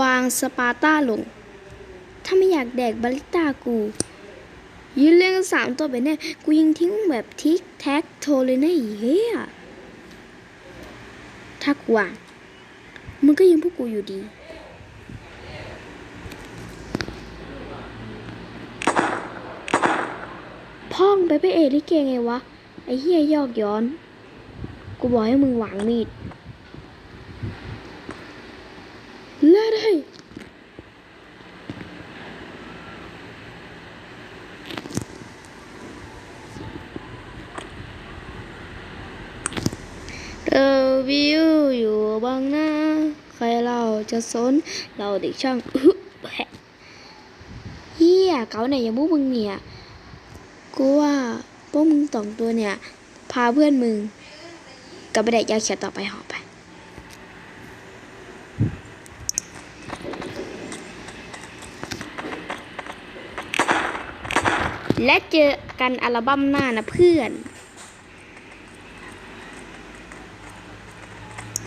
วางสปาต้าลง ถ้าไม่อยากแดกบาริต้ากู ยืนเรียงกันสามตัวแบบเนี้ยกูยิงทิ้งแบบทิกแท็กโทเลยนะเฮียถ้ากูวางมึงก็ยิงพวกกูอยู่ดีพ่องไปไปเอกลิเกไงวะ ไอ้เฮียยอกย้อน กูบอกให้มึงวางมีดเลิศเลย เราวิวอยู่บางหน้า ใครเราจะสน เราเด็กช่างอึ๊ะแผะเฮียเก๋าไหนอย่าพวกมึงเนี่ย กูว่าพวกมึงสองตัวเนี่ย พาเพื่อนมึงกับไปแดกยาเขียวต่อไปหอบไปและเจอกันอัลบั้มหน้านะเพื่อน